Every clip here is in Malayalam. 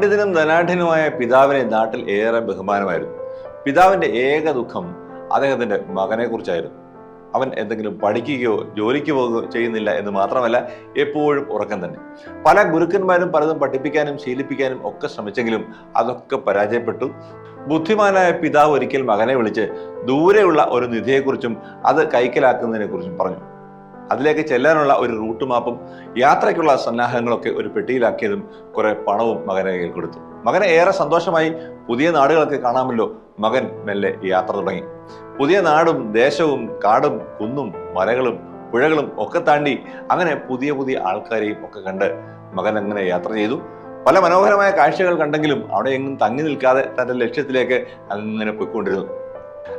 പണ്ഡിതനും ധനാഠ്യനുമായ പിതാവിനെ നാട്ടിൽ ഏറെ ബഹുമാനമായിരുന്നു. പിതാവിന്റെ ഏക ദുഃഖം അദ്ദേഹത്തിന്റെ മകനെ കുറിച്ചായിരുന്നു. അവൻ എന്തെങ്കിലും പഠിക്കുകയോ ജോലിക്ക് പോകുകയോ ചെയ്യുന്നില്ല എന്ന് മാത്രമല്ല എപ്പോഴും ഉറക്കം തന്നെ. പല ഗുരുക്കന്മാരും പലതും പഠിപ്പിക്കാനും ശീലിപ്പിക്കാനും ഒക്കെ ശ്രമിച്ചെങ്കിലും അതൊക്കെ പരാജയപ്പെട്ടു. ബുദ്ധിമാനായ പിതാവ് ഒരിക്കൽ മകനെ വിളിച്ച് ദൂരെയുള്ള ഒരു നിധിയെക്കുറിച്ചും അത് കൈക്കലാക്കുന്നതിനെ കുറിച്ചും പറഞ്ഞു. അതിലേക്ക് ചെല്ലാനുള്ള ഒരു റൂട്ട് മാപ്പും യാത്രയ്ക്കുള്ള സന്നാഹങ്ങളൊക്കെ ഒരു പെട്ടിയിലാക്കിയതും കുറെ പണവും മകനെ കയ്യിൽ കൊടുത്തു. മകനെ ഏറെ സന്തോഷമായി പുതിയ നാടുകളൊക്കെ കാണാമല്ലോ. മകൻ മെല്ലെ യാത്ര തുടങ്ങി. പുതിയ നാടും ദേശവും കാടും കുന്നും മലകളും പുഴകളും ഒക്കെ താണ്ടി അങ്ങനെ പുതിയ പുതിയ ആൾക്കാരെയും ഒക്കെ കണ്ട് മകൻ അങ്ങനെ യാത്ര ചെയ്തു. പല മനോഹരമായ കാഴ്ചകൾ കണ്ടെങ്കിലും അവിടെ എങ്ങും തങ്ങി നിൽക്കാതെ തന്റെ ലക്ഷ്യത്തിലേക്ക് അങ്ങനെ പോയിക്കൊണ്ടിരുന്നു.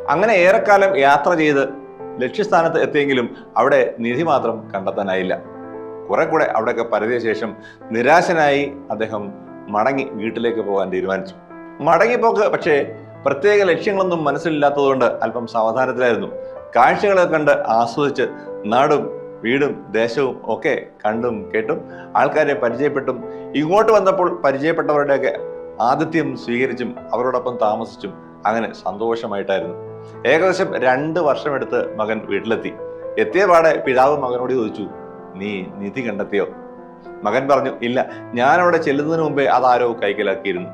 അങ്ങനെ ഏറെക്കാലം യാത്ര ചെയ്ത് ലക്ഷ്യസ്ഥാനത്ത് എത്തിയെങ്കിലും അവിടെ നിധി മാത്രം കണ്ടെത്താനായില്ല. കുറെ കൂടെ അവിടെയൊക്കെ പരതിയ ശേഷം നിരാശനായി അദ്ദേഹം മടങ്ങി വീട്ടിലേക്ക് പോകാൻ തീരുമാനിച്ചു. മടങ്ങിപ്പോക്ക് പക്ഷേ പ്രത്യേക ലക്ഷ്യങ്ങളൊന്നും മനസ്സിലില്ലാത്തതുകൊണ്ട് അല്പം സാവധാനത്തിലായിരുന്നു. കാഴ്ചകളെ കണ്ട് ആസ്വദിച്ച് നാടും വീടും ദേശവും ഒക്കെ കണ്ടും കേട്ടും ആൾക്കാരെ പരിചയപ്പെട്ടും ഇങ്ങോട്ട് വന്നപ്പോൾ പരിചയപ്പെട്ടവരുടെയൊക്കെ ആതിഥ്യം സ്വീകരിച്ചും അവരോടൊപ്പം താമസിച്ചും അങ്ങനെ സന്തോഷമായിട്ടായിരുന്നു. ഏകദേശം രണ്ട് വർഷമെടുത്ത് മകൻ വീട്ടിലെത്തി. എത്തിയ പാടെ പിതാവ് മകനോട് ചോദിച്ചു നീ നിധി കണ്ടെത്തിയോ? മകൻ പറഞ്ഞു ഇല്ല ഞാൻ അവിടെ ചെല്ലുന്നതിന് മുമ്പേ അതാരോ കൈക്കലാക്കിയിരുന്നു.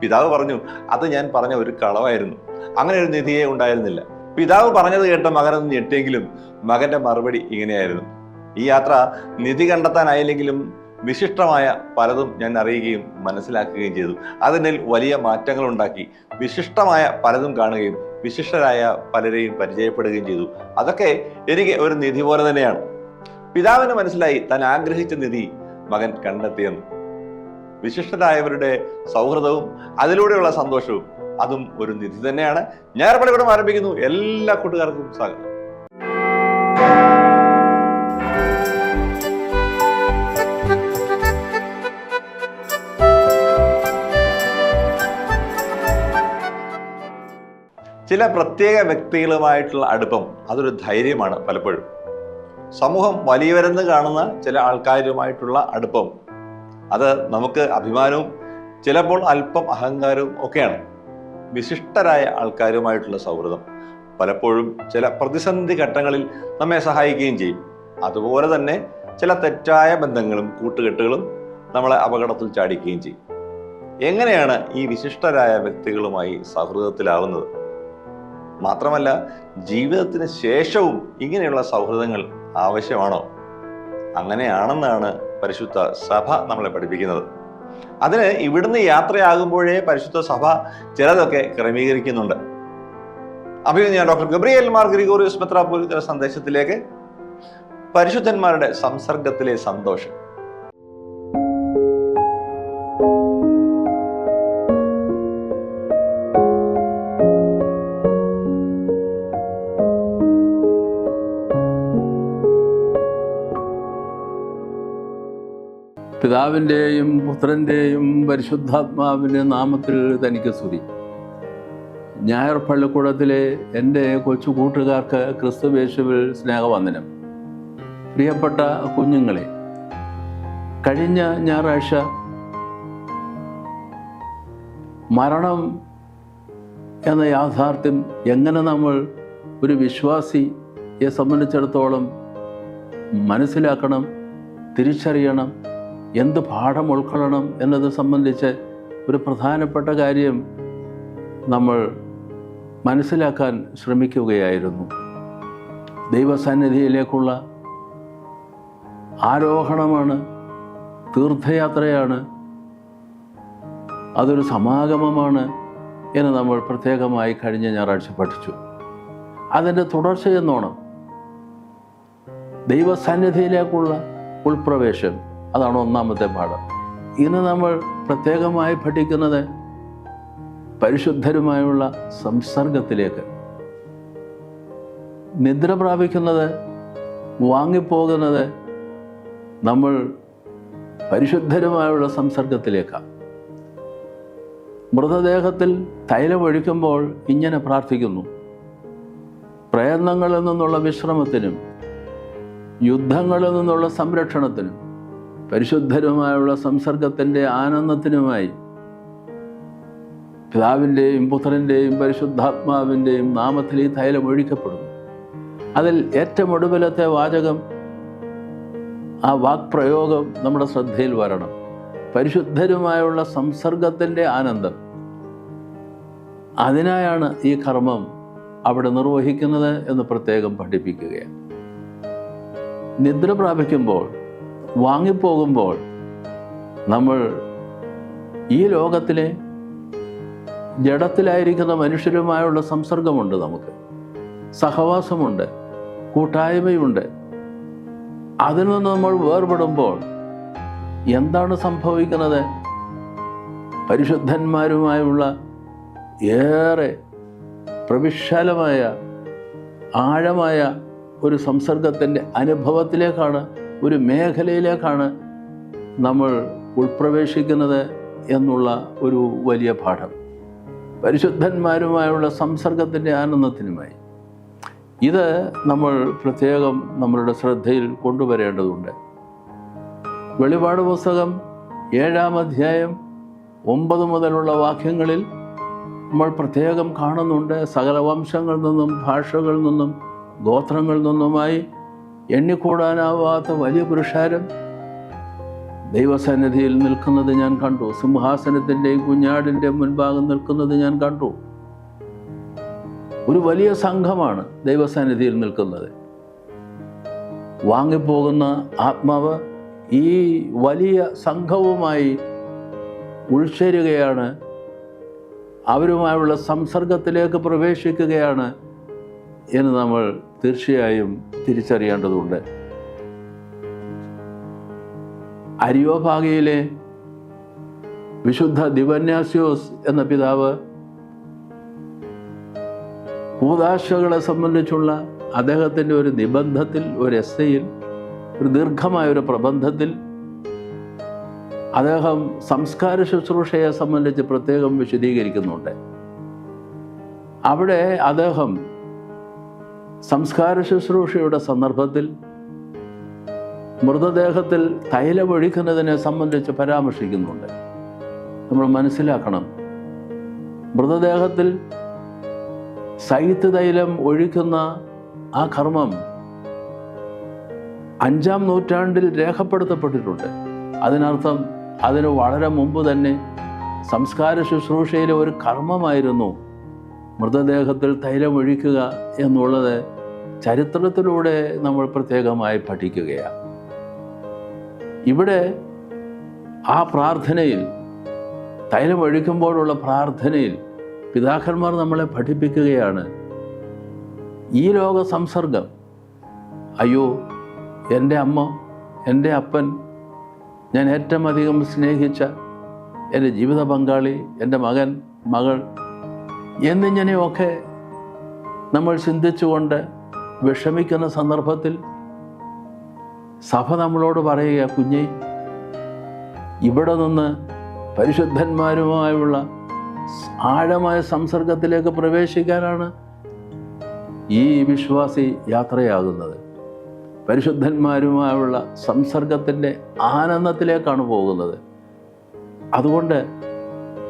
പിതാവ് പറഞ്ഞു അത് ഞാൻ പറഞ്ഞ ഒരു കളവായിരുന്നു. അങ്ങനെ ഒരു നിധിയെ ഉണ്ടായിരുന്നില്ല. പിതാവ് പറഞ്ഞത് കേട്ട മകനൊന്ന് ഞെട്ടിയെങ്കിലും മകന്റെ മറുപടി ഇങ്ങനെയായിരുന്നു. ഈ യാത്ര നിധി കണ്ടെത്താനായില്ലെങ്കിലും വിശിഷ്ടമായ പലതും ഞാൻ അറിയുകയും മനസ്സിലാക്കുകയും ചെയ്തു. അതിനിൽ വലിയ മാറ്റങ്ങൾ ഉണ്ടാക്കി വിശിഷ്ടമായ പലതും കാണുകയും വിശിഷ്ടരായ പലരെയും പരിചയപ്പെടുകയും ചെയ്തു. അതൊക്കെ എനിക്ക് ഒരു നിധി പോലെ തന്നെയാണ്. പിതാവിന് മനസ്സിലായി താൻ ആഗ്രഹിച്ച നിധി മകൻ കണ്ടെത്തിയെന്ന്. വിശിഷ്ടരായവരുടെ സൗഹൃദവും അതിലൂടെയുള്ള സന്തോഷവും അതും ഒരു നിധി തന്നെയാണ്. ഞാൻ പള്ളിക്കൂടം ആരംഭിക്കുന്നു. എല്ലാ കൂട്ടുകാർക്കും സ്വാഗതം. ചില പ്രത്യേക വ്യക്തികളുമായിട്ടുള്ള അടുപ്പം അതൊരു ധൈര്യമാണ് പലപ്പോഴും. സമൂഹം വലിയവരെന്ന് കാണുന്ന ചില ആൾക്കാരുമായിട്ടുള്ള അടുപ്പം. അത് നമുക്ക് അഭിമാനവും ചിലപ്പോൾ അല്പം അഹങ്കാരവും ഒക്കെയാണ്. വിശിഷ്ടരായ ആൾക്കാരുമായിട്ടുള്ള സൗഹൃദം പലപ്പോഴും ചില പ്രതിസന്ധി ഘട്ടങ്ങളിൽ നമ്മെ സഹായിക്കുകയും ചെയ്യും. അതുപോലെ തന്നെ ചില തെറ്റായ ബന്ധങ്ങളും കൂട്ടുകെട്ടുകളും നമ്മളെ അപകടത്തിൽ ചാടിക്കുകയും ചെയ്യും. എങ്ങനെയാണ് ഈ വിശിഷ്ടരായ വ്യക്തികളുമായി സൗഹൃദത്തിലാവുന്നത്? മാത്രമല്ല ജീവിതത്തിന് ശേഷവും ഇങ്ങനെയുള്ള സൗഹൃദങ്ങൾ ആവശ്യമാണോ? അങ്ങനെയാണെന്നാണ് പരിശുദ്ധ സഭ നമ്മളെ പഠിപ്പിക്കുന്നത്. അതിന് ഇവിടുന്ന് യാത്രയാകുമ്പോഴേ പരിശുദ്ധ സഭ ചിലതൊക്കെ ക്രമീകരിക്കുന്നുണ്ട്. അപ്പോൾ ഞാൻ ഡോക്ടർ ഗബ്രിയേൽ മാർ ഗ്രിഗോറിയസ് മെത്രാപോലിത്തര സന്ദേശത്തിലേക്ക്. പരിശുദ്ധന്മാരുടെ സംസർഗത്തിലെ സന്തോഷം. പിതാവിന്റെയും പുത്രന്റെയും പരിശുദ്ധാത്മാവിന്റെ നാമത്തിൽ തനിക്ക് സ്തുതി. ഞായർ പള്ളിക്കൂടത്തിലെ എന്റെ കൊച്ചു കൂട്ടുകാർക്ക് ക്രിസ്തുവേശുവിൽ സ്നേഹവന്ദനം. പ്രിയപ്പെട്ട കുഞ്ഞുങ്ങളെ കഴിഞ്ഞ ഞായറാഴ്ച മരണം എന്ന യാഥാർത്ഥ്യം എങ്ങനെ നമ്മൾ ഒരു വിശ്വാസിയെ സംബന്ധിച്ചിടത്തോളം മനസ്സിലാക്കണം തിരിച്ചറിയണം എന്ത് പാഠം ഉൾക്കൊള്ളണം എന്നത് സംബന്ധിച്ച് ഒരു പ്രധാനപ്പെട്ട കാര്യം നമ്മൾ മനസ്സിലാക്കാൻ ശ്രമിക്കുകയായിരുന്നു. ദൈവസന്നിധിയിലേക്കുള്ള ആരോഹണമാണ് തീർത്ഥയാത്രയാണ് അതൊരു സമാഗമമാണ് എന്ന് നമ്മൾ പ്രത്യേകമായി കഴിഞ്ഞ ഞായറാഴ്ച പഠിച്ചു. അതിന്റെ തുടർച്ചയെന്നോണം ദൈവസന്നിധിയിലേക്കുള്ള ഉൾപ്രവേശം അതാണ് ഒന്നാമത്തെ പാഠം. ഇന്ന് നമ്മൾ പ്രത്യേകമായി പഠിക്കുന്നത് പരിശുദ്ധരുമായുള്ള സംസർഗത്തിലേക്ക്. നിദ്ര പ്രാപിക്കുന്നത് വാങ്ങിപ്പോകുന്നത് നമ്മൾ പരിശുദ്ധരുമായുള്ള സംസർഗത്തിലേക്കാണ് മൃതദേഹത്തിൽ തൈലമൊഴിക്കുമ്പോൾ ഇങ്ങനെ പ്രാർത്ഥിക്കുന്നു. പ്രയത്നങ്ങളിൽ നിന്നുള്ള വിശ്രമത്തിനും യുദ്ധങ്ങളിൽ നിന്നുള്ള സംരക്ഷണത്തിനും പരിശുദ്ധരുമായുള്ള സംസർഗത്തിന്റെ ആനന്ദത്തിനുമായി പിതാവിന്റെയും പുത്രന്റെയും പരിശുദ്ധാത്മാവിന്റെയും നാമത്തിൽ ഈ തൈലം ഒഴിക്കപ്പെടുന്നു. അതിൽ ഏറ്റവും ഒടുവിലത്തെ വാചകം ആ വാക്പ്രയോഗം നമ്മുടെ ശ്രദ്ധയിൽ വരണം. പരിശുദ്ധരുമായുള്ള സംസർഗത്തിന്റെ ആനന്ദം. അതിനായാണ് ഈ കർമ്മം അവിടെ നിർവഹിക്കുന്നത് എന്ന് പ്രത്യേകം പഠിപ്പിക്കുകയാണ്. നിദ്ര പ്രാപിക്കുമ്പോൾ വാങ്ങിപ്പോകുമ്പോൾ നമ്മൾ ഈ ലോകത്തിലെ ജഡത്തിലായിരിക്കുന്ന മനുഷ്യരുമായുള്ള സംസർഗമുണ്ട് നമുക്ക്. സഹവാസമുണ്ട് കൂട്ടായ്മയുണ്ട്. അതിൽ നിന്ന് നമ്മൾ വേർപെടുമ്പോൾ എന്താണ് സംഭവിക്കുന്നത്? പരിശുദ്ധന്മാരുമായുള്ള ഏറെ പ്രവിശാലമായ ആഴമായ ഒരു സംസർഗത്തിന്റെ അനുഭവത്തിലേക്കാണ് ഒരു മേഖലയിലേക്കാണ് നമ്മൾ ഉൾപ്രവേശിക്കുന്നത് എന്നുള്ള ഒരു വലിയ പാഠം. പരിശുദ്ധന്മാരുമായുള്ള സംസർഗത്തിന്റെ ആനന്ദത്തിനുമായി. ഇത് നമ്മൾ പ്രത്യേകം നമ്മളുടെ ശ്രദ്ധയിൽ കൊണ്ടുവരേണ്ടതുണ്ട്. വെളിപാട് പുസ്തകം ഏഴാം അധ്യായം ഒമ്പത് മുതലുള്ള വാക്യങ്ങളിൽ നമ്മൾ പ്രത്യേകം കാണുന്നുണ്ട്. സകല വംശങ്ങളിൽ നിന്നും ഭാഷകളിൽ നിന്നും ഗോത്രങ്ങളിൽ നിന്നുമായി എണ്ണിക്കൂടാനാവാത്ത വലിയ പുരുഷാരം. ദൈവസന്നിധിയിൽ നിൽക്കുന്നത് ഞാൻ കണ്ടു. സിംഹാസനത്തിന്റെയും കുഞ്ഞാടിന്റെയും മുൻഭാഗം നിൽക്കുന്നത് ഞാൻ കണ്ടു. ഒരു വലിയ സംഘമാണ് ദൈവസന്നിധിയിൽ നിൽക്കുന്നത്. വാങ്ങിപ്പോകുന്ന ആത്മാവ് ഈ വലിയ സംഘവുമായി ഉൾച്ചേരുകയാണ്. അവരുമായുള്ള സംസർഗത്തിലേക്ക് പ്രവേശിക്കുകയാണ് എന്ന് നമ്മൾ തീർച്ചയായും തിരിച്ചറിയേണ്ടതുണ്ട്. അരിയോഭാഗയിലെ വിശുദ്ധ ദിവന്യാസ്യോസ് എന്ന പിതാവ് കൂതാശകളെ സംബന്ധിച്ചുള്ള അദ്ദേഹത്തിന്റെ ഒരു നിബന്ധത്തിൽ ഒരു എസ്സയിൽ ഒരു ദീർഘമായ ഒരു പ്രബന്ധത്തിൽ അദ്ദേഹം സംസ്കാര ശുശ്രൂഷയെ സംബന്ധിച്ച് പ്രത്യേകം വിശദീകരിക്കുന്നുണ്ട്. അവിടെ അദ്ദേഹം സംസ്കാര ശുശ്രൂഷയുടെ സന്ദർഭത്തിൽ മൃതദേഹത്തിൽ തൈലമൊഴിക്കുന്നതിനെ സംബന്ധിച്ച് പരാമർശിക്കുന്നുണ്ട്. നമ്മൾ മനസ്സിലാക്കണം. മൃതദേഹത്തിൽ സൈത്ത് തൈലം ഒഴിക്കുന്ന ആ കർമ്മം അഞ്ചാം നൂറ്റാണ്ടിൽ രേഖപ്പെടുത്തപ്പെട്ടിട്ടുണ്ട്. അതിനർത്ഥം അതിന് വളരെ മുമ്പ് തന്നെ സംസ്കാര ശുശ്രൂഷയിലെ ഒരു കർമ്മമായിരുന്നു മൃതദേഹത്തിൽ തൈലമൊഴിക്കുക എന്നുള്ളത് ചരിത്രത്തിലൂടെ നമ്മൾ പ്രത്യേകമായി പഠിക്കുകയാണ്. ഇവിടെ ആ പ്രാർത്ഥനയിൽ തൈലം തൈലമൊഴിക്കുമ്പോഴുള്ള പ്രാർത്ഥനയിൽ പിതാക്കന്മാർ നമ്മളെ പഠിപ്പിക്കുകയാണ്. ഈ ലോക സംസർഗം അയ്യോ എന്റെ അമ്മ എന്റെ അപ്പൻ ഞാൻ ഏറ്റവും അധികം സ്നേഹിച്ച എന്റെ ജീവിത പങ്കാളി എന്റെ മകൻ മകൾ എന്നിങ്ങനെയൊക്കെ നമ്മൾ ചിന്തിച്ചുകൊണ്ട് വിഷമിക്കുന്ന സന്ദർഭത്തിൽ സഭ നമ്മളോട് പറയുക കുഞ്ഞെ ഇവിടെ നിന്ന് പരിശുദ്ധന്മാരുമായുള്ള ആഴമായ സംസർഗത്തിലേക്ക് പ്രവേശിക്കാനാണ് ഈ വിശ്വാസി യാത്രയാകുന്നത്. പരിശുദ്ധന്മാരുമായുള്ള സംസർഗത്തിന്റെ ആനന്ദത്തിലേക്കാണ് പോകുന്നത്. അതുകൊണ്ട്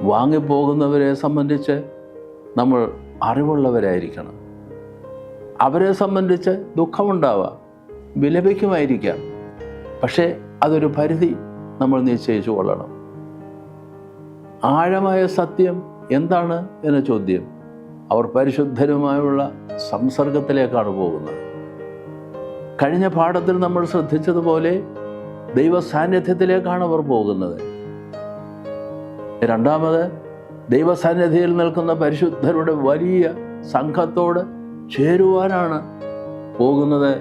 വാങ്ങിപ്പോകുന്നവരെ സംബന്ധിച്ച് നമ്മൾ അറിവുള്ളവരായിരിക്കണം. അവരെ സംബന്ധിച്ച് ദുഃഖമുണ്ടാവാം വിലപിക്കുമായിരിക്കാം. പക്ഷേ അതൊരു പരിധി നമ്മൾ നിശ്ചയിച്ചു കൊള്ളണം. ആഴമായ സത്യം എന്താണ് എന്ന ചോദ്യം അവർ പരിശുദ്ധരുമായുള്ള സംസർഗത്തിലേക്കാണ് പോകുന്നത്. കഴിഞ്ഞ പാഠത്തിൽ നമ്മൾ ശ്രദ്ധിച്ചതുപോലെ ദൈവ സാന്നിധ്യത്തിലേക്കാണ് അവർ പോകുന്നത്. രണ്ടാമത് ദൈവസാന്നിധിയിൽ നിൽക്കുന്ന പരിശുദ്ധരുടെ വലിയ സംഘത്തോട് ചേരുവാനാണ് പോകുന്നത്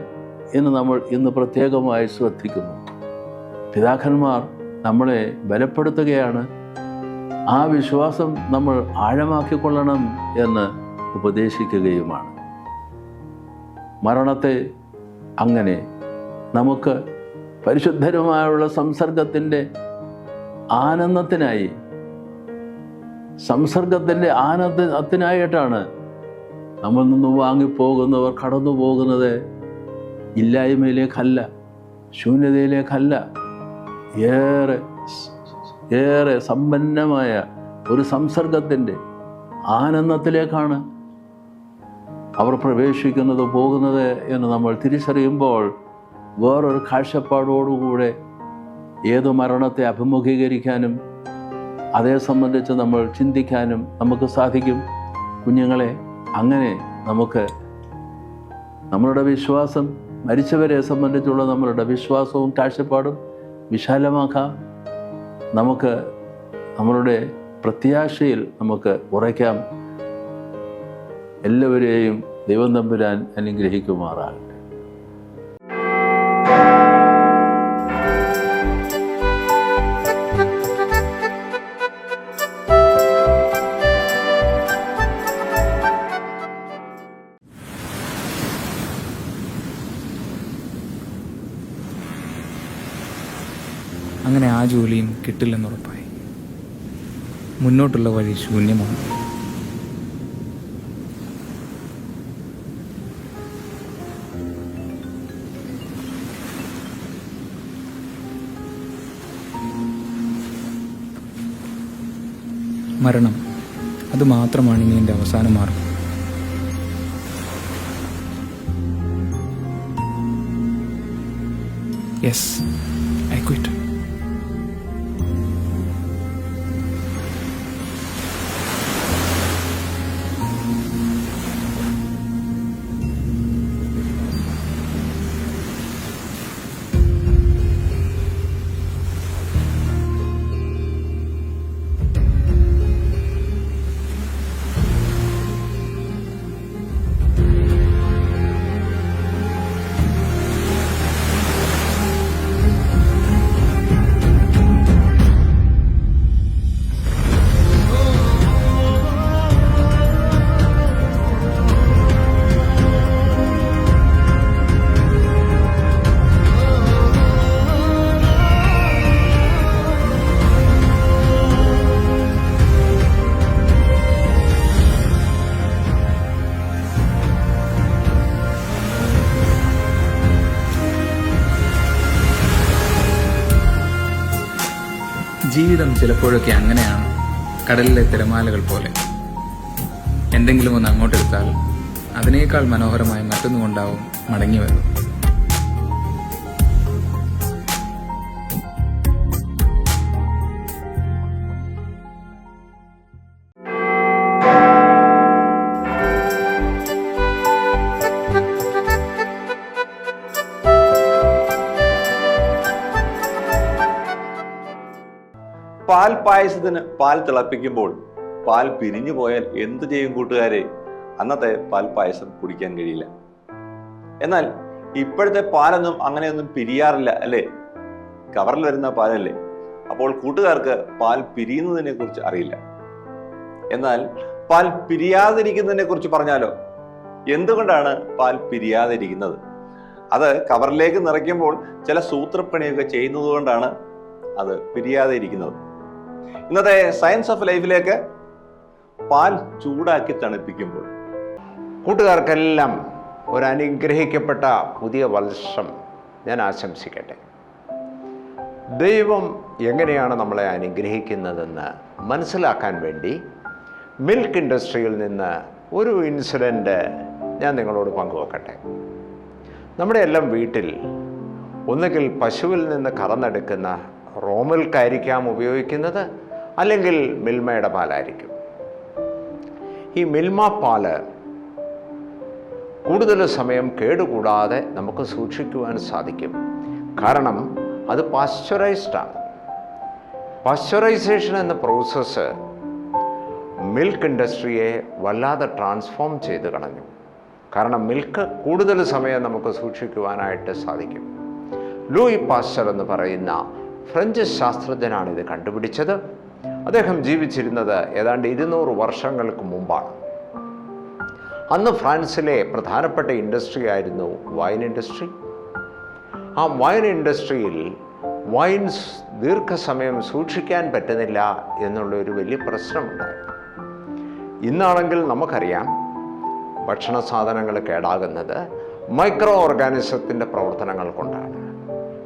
എന്ന് നമ്മൾ ഇന്ന് പ്രത്യേകമായി ശ്രദ്ധിക്കുന്നു. പിതാക്കന്മാർ നമ്മളെ ബലപ്പെടുത്തുകയാണ്. ആ വിശ്വാസം നമ്മൾ ആഴമാക്കിക്കൊള്ളണം എന്ന് ഉപദേശിക്കുകയുമാണ്. മരണത്തെ അങ്ങനെ നമുക്ക് പരിശുദ്ധരുമായുള്ള സംസർഗത്തിന്റെ ആനന്ദത്തിനായി സംസർഗത്തിന്റെ ആനന്ദത്തിനായിട്ടാണ് നമ്മൾ നിന്ന് വാങ്ങിപ്പോകുന്നവർ കടന്നു പോകുന്നത്. ഇല്ലായ്മയിലേക്കല്ല ശൂന്യതയിലേക്കല്ല. ഏറെ ഏറെ സമ്പന്നമായ ഒരു സംസർഗത്തിന്റെ ആനന്ദത്തിലേക്കാണ് അവർ പ്രവേശിക്കുന്നത് പോകുന്നത് എന്ന് നമ്മൾ തിരിച്ചറിയുമ്പോൾ വേറൊരു കാഴ്ചപ്പാടോടുകൂടെ ഏത് മരണത്തെ അഭിമുഖീകരിക്കാനും അതേ സംബന്ധിച്ച് നമ്മൾ ചിന്തിക്കാനും നമുക്ക് സാധിക്കും. കുഞ്ഞുങ്ങളെ അങ്ങനെ നമുക്ക് നമ്മളുടെ വിശ്വാസം മരിച്ചവരെ സംബന്ധിച്ചുള്ള നമ്മളുടെ വിശ്വാസവും കാഴ്ചപ്പാടും വിശാലമാക്കാം. നമുക്ക് നമ്മളുടെ പ്രത്യാശയിൽ നമുക്ക് ഉറയ്ക്കാം. എല്ലാവരെയും ദൈവം തമ്പുരാൻ അനുഗ്രഹിക്കുമാറാകട്ടെ. അങ്ങനെ ആ ജോലിയും കിട്ടില്ലെന്നുറപ്പായി മുന്നോട്ടുള്ള വഴി ശൂന്യമാണ്. മരണം അത് മാത്രമാണ് ഇനി എന്റെ അവസാന മാർഗം. യെസ്. ജീവിതം ചിലപ്പോഴൊക്കെ അങ്ങനെയാണ്. കടലിലെ തിരമാലകൾ പോലെ. എന്തെങ്കിലും ഒന്ന് അങ്ങോട്ടെടുത്താൽ അതിനേക്കാൾ മനോഹരമായി മറ്റൊന്നുകൊണ്ടാവും മടങ്ങി വരുന്നത്. പാൽ പായസത്തിന് പാൽ തിളപ്പിക്കുമ്പോൾ പാൽ പിരിഞ്ഞു പോയാൽ എന്തു ചെയ്യും കൂട്ടുകാരെ? അന്നത്തെ പാൽ പായസം കുടിക്കാൻ കഴിയില്ല. എന്നാൽ ഇപ്പോഴത്തെ പാലൊന്നും അങ്ങനെയൊന്നും പിരിയാറില്ല അല്ലേ? കവറിൽ വരുന്ന പാലല്ലേ? അപ്പോൾ കൂട്ടുകാർക്ക് പാൽ പിരിയുന്നതിനെ കുറിച്ച് അറിയില്ല. എന്നാൽ പാൽ പിരിയാതിരിക്കുന്നതിനെ കുറിച്ച് പറഞ്ഞാലോ? എന്തുകൊണ്ടാണ് പാൽ പിരിയാതിരിക്കുന്നത്? അത് കവറിലേക്ക് നിറയ്ക്കുമ്പോൾ ചില സൂത്രപ്പണിയൊക്കെ ചെയ്യുന്നത് കൊണ്ടാണ് അത് പിരിയാതെ ഇരിക്കുന്നത് ഇന്നത്തെ സയൻസ് ഓഫ് ലൈഫിലേക്ക് പാൽ ചൂടാക്കി തണുപ്പിക്കുമ്പോൾ കൂട്ടുകാർക്കെല്ലാം ഒരു അനുഗ്രഹിക്കപ്പെട്ട പുതിയ വർഷം ഞാൻ ആശംസിക്കട്ടെ. ദൈവം എങ്ങനെയാണ് നമ്മളെ അനുഗ്രഹിക്കുന്നതെന്ന് മനസ്സിലാക്കാൻ വേണ്ടി മിൽക്ക് ഇൻഡസ്ട്രിയിൽ നിന്ന് ഒരു ഇൻസിഡന്റ് ഞാൻ നിങ്ങളോട് പങ്കുവെക്കട്ടെ. നമ്മുടെ എല്ലാം വീട്ടിൽ ഒന്നുകിൽ പശുവിൽ നിന്ന് കറന്നെടുക്കുന്ന റോമിൽക്കായിരിക്കാം ഉപയോഗിക്കുന്നത് അല്ലെങ്കിൽ മിൽമയുടെ പാലായിരിക്കും. ഈ മിൽമ പാൽ കൂടുതൽ സമയം കേടുകൂടാതെ നമുക്ക് സൂക്ഷിക്കുവാൻ സാധിക്കും. കാരണം അത് പാസ്ചറൈസ്ഡാണ് പാസ്ചറൈസേഷൻ എന്ന പ്രോസസ്സ് മിൽക്ക് ഇൻഡസ്ട്രിയെ വല്ലാതെ ട്രാൻസ്ഫോം ചെയ്ത് കളഞ്ഞു. കാരണം മിൽക്ക് കൂടുതൽ സമയം നമുക്ക് സൂക്ഷിക്കുവാനായിട്ട് സാധിക്കും. ലൂയി പാസ്ചർ എന്ന് പറയുന്ന ഫ്രഞ്ച് ശാസ്ത്രജ്ഞനാണ് ഇത് കണ്ടുപിടിച്ചത്. അദ്ദേഹം ജീവിച്ചിരുന്നത് ഏതാണ്ട് ഇരുന്നൂറ് വർഷങ്ങൾക്ക് മുമ്പാണ്. അന്ന് ഫ്രാൻസിലെ പ്രധാനപ്പെട്ട ഇൻഡസ്ട്രി ആയിരുന്നു വൈൻ ഇൻഡസ്ട്രി. ആ വൈൻ ഇൻഡസ്ട്രിയിൽ വൈൻസ് ദീർഘസമയം സൂക്ഷിക്കാൻ പറ്റുന്നില്ല എന്നുള്ള ഒരു വലിയ പ്രശ്നമുണ്ടായി. ഇന്നാണെങ്കിൽ നമുക്കറിയാം ഭക്ഷണ സാധനങ്ങൾ കേടാകുന്നത് മൈക്രോ ഓർഗാനിസത്തിന്റെ പ്രവർത്തനങ്ങൾ കൊണ്ടാണ്.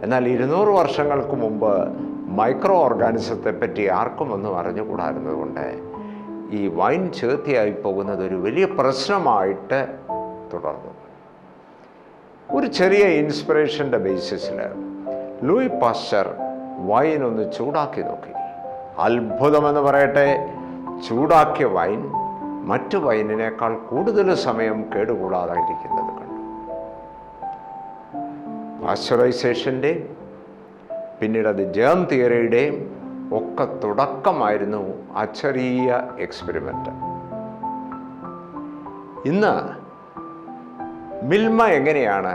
എന്നാൽ ഇരുന്നൂറ് വർഷങ്ങൾക്ക് മുമ്പ് മൈക്രോ ഓർഗാനിസത്തെ പറ്റി ആർക്കും ഒന്നും അറിഞ്ഞുകൂടായിരുന്നതുകൊണ്ട് ഈ വൈൻ ചേർത്തിയായി പോകുന്നത് ഒരു വലിയ പ്രശ്നമായിട്ട് തുടർന്നു. ഒരു ചെറിയ ഇൻസ്പിറേഷന്റെ ബേസിസിൽ ലൂയി പാസ്റ്റർ വൈൻ ഒന്ന് ചൂടാക്കി നോക്കി. അത്ഭുതമെന്ന് പറയട്ടെ ചൂടാക്കിയ വൈൻ മറ്റു വൈനിനേക്കാൾ കൂടുതൽ സമയം കേടുകൂടാതായിരിക്കുന്നത് കണ്ടു. പാസ്ചറൈസേഷന്റെയും പിന്നീട് അത് ജേം തിയറിയുടെയും ഒക്കെ തുടക്കമായിരുന്നു ആ ചെറിയ എക്സ്പെരിമെന്റ് ഇന്ന് മിൽമ എങ്ങനെയാണ്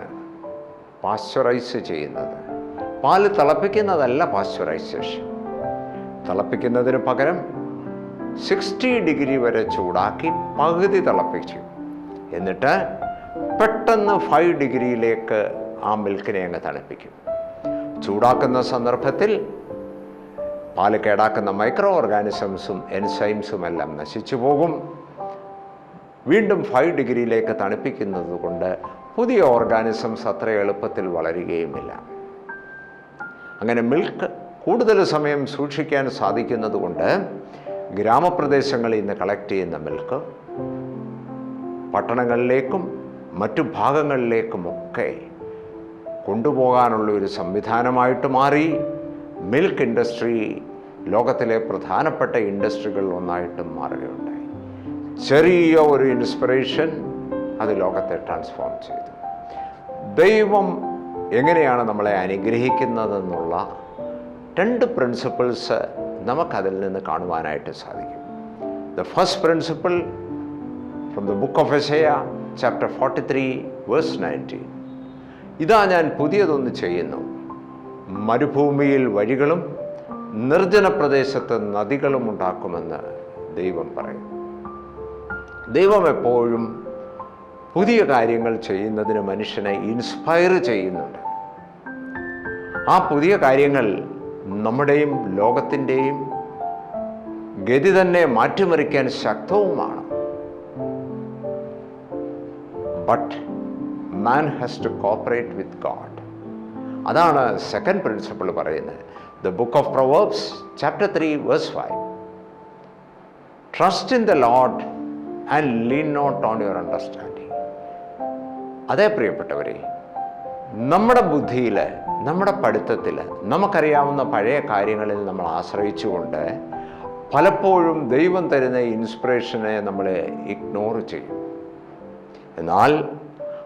പാസ്ചറൈസ് ചെയ്യുന്നത്? പാൽ തിളപ്പിക്കുന്നതല്ല പാസ്ചറൈസേഷൻ തിളപ്പിക്കുന്നതിന് പകരം സിക്സ്റ്റി ഡിഗ്രി വരെ ചൂടാക്കി പകുതി തിളപ്പിച്ചു. എന്നിട്ട് പെട്ടെന്ന് ഫൈവ് ഡിഗ്രിയിലേക്ക് ആ മിൽക്കിനെ അങ്ങ് തണുപ്പിക്കും. ചൂടാക്കുന്ന സന്ദർഭത്തിൽ പാൽ കേടാക്കുന്ന മൈക്രോ ഓർഗാനിസംസും എൻസൈംസും എല്ലാം നശിച്ചു പോകും. വീണ്ടും ഫൈവ് ഡിഗ്രിയിലേക്ക് തണുപ്പിക്കുന്നത് കൊണ്ട് പുതിയ ഓർഗാനിസംസ് അത്ര എളുപ്പത്തിൽ വളരുകയുമില്ല. അങ്ങനെ മിൽക്ക് കൂടുതൽ സമയം സൂക്ഷിക്കാൻ സാധിക്കുന്നത് കൊണ്ട് ഗ്രാമപ്രദേശങ്ങളിൽ നിന്ന് കളക്ട് ചെയ്യുന്ന മിൽക്ക് പട്ടണങ്ങളിലേക്കും മറ്റു ഭാഗങ്ങളിലേക്കുമൊക്കെ കൊണ്ടുപോകാനുള്ള ഒരു സംവിധാനമായിട്ട് മാറി. മിൽക്ക് ഇൻഡസ്ട്രി ലോകത്തിലെ പ്രധാനപ്പെട്ട ഇൻഡസ്ട്രികളിൽ ഒന്നായിട്ടും മാറുകയുണ്ടായി. ചെറിയ ഒരു ഇൻസ്പിറേഷൻ അത് ലോകത്തെ ട്രാൻസ്ഫോം ചെയ്തു. ദൈവം എങ്ങനെയാണ് നമ്മളെ അനുഗ്രഹിക്കുന്നതെന്നുള്ള രണ്ട് പ്രിൻസിപ്പിൾസ് നമുക്കതിൽ നിന്ന് കാണുവാനായിട്ട് സാധിക്കും. The first principle from the book of Isaiah chapter forty three verse nineteen ഇതാ ഞാൻ പുതിയതൊന്ന് ചെയ്യുന്നു. മരുഭൂമിയിൽ വഴികളും നിർജന പ്രദേശത്ത് നദികളും ഉണ്ടാക്കുമെന്ന് ദൈവം പറയും. ദൈവം എപ്പോഴും പുതിയ കാര്യങ്ങൾ ചെയ്യുന്നതിന് മനുഷ്യനെ ഇൻസ്പയർ ചെയ്യുന്നുണ്ട്. ആ പുതിയ കാര്യങ്ങൾ നമ്മുടെയും ലോകത്തിന്റെയും ഗതി തന്നെ മാറ്റിമറിക്കാൻ ശക്തവുമാണ്. But man has to cooperate with God അതാണ് സെക്കൻഡ് പ്രിൻസിപ്പിൾ പറയുന്നത്. The book of Proverbs chapter three verse five trust in the Lord and lean not on your understanding അതേ പ്രിയപ്പെട്ടവരെ നമ്മുടെ ബുദ്ധിയിൽ നമ്മുടെ പഠിത്തത്തിൽ നമുക്കറിയാവുന്ന പഴയ കാര്യങ്ങളിൽ നമ്മൾ ആശ്രയിച്ചുകൊണ്ട് പലപ്പോഴും ദൈവം തരുന്ന ഇൻസ്പിറേഷനെ നമ്മൾ ഇഗ്നോർ ചെയ്യും. എന്നാൽ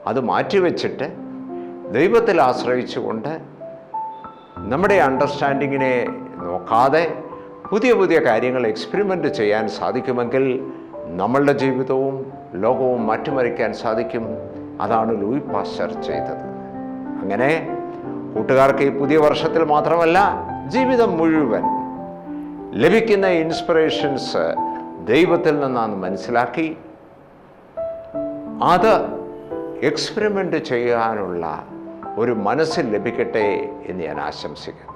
അത് മാറ്റിവെച്ചിട്ട് ദൈവത്തിൽ ആശ്രയിച്ചുകൊണ്ട് നമ്മുടെ അണ്ടർസ്റ്റാൻഡിങ്ങിനെ നോക്കാതെ പുതിയ പുതിയ കാര്യങ്ങൾ എക്സ്പെരിമെന്റ് ചെയ്യാൻ സാധിക്കുമെങ്കിൽ നമ്മളുടെ ജീവിതവും ലോകവും മാറ്റിമറിക്കാൻ സാധിക്കും. അതാണ് ലൂയി പാസ്റ്റർ ചെയ്തത്. അങ്ങനെ കൂട്ടുകാർക്ക് ഈ പുതിയ വർഷത്തിൽ മാത്രമല്ല ജീവിതം മുഴുവൻ ലഭിക്കുന്ന ഇൻസ്പിറേഷൻസ് ദൈവത്തിൽ നിന്നാണ് മനസ്സിലാക്കി. അത് എക്സ്പെരിമെന്റ് ചെയ്യാനുള്ള ഒരു മനസ്സ് ലഭിക്കട്ടെ എന്ന് ഞാൻ ആശംസിക്കുന്നു.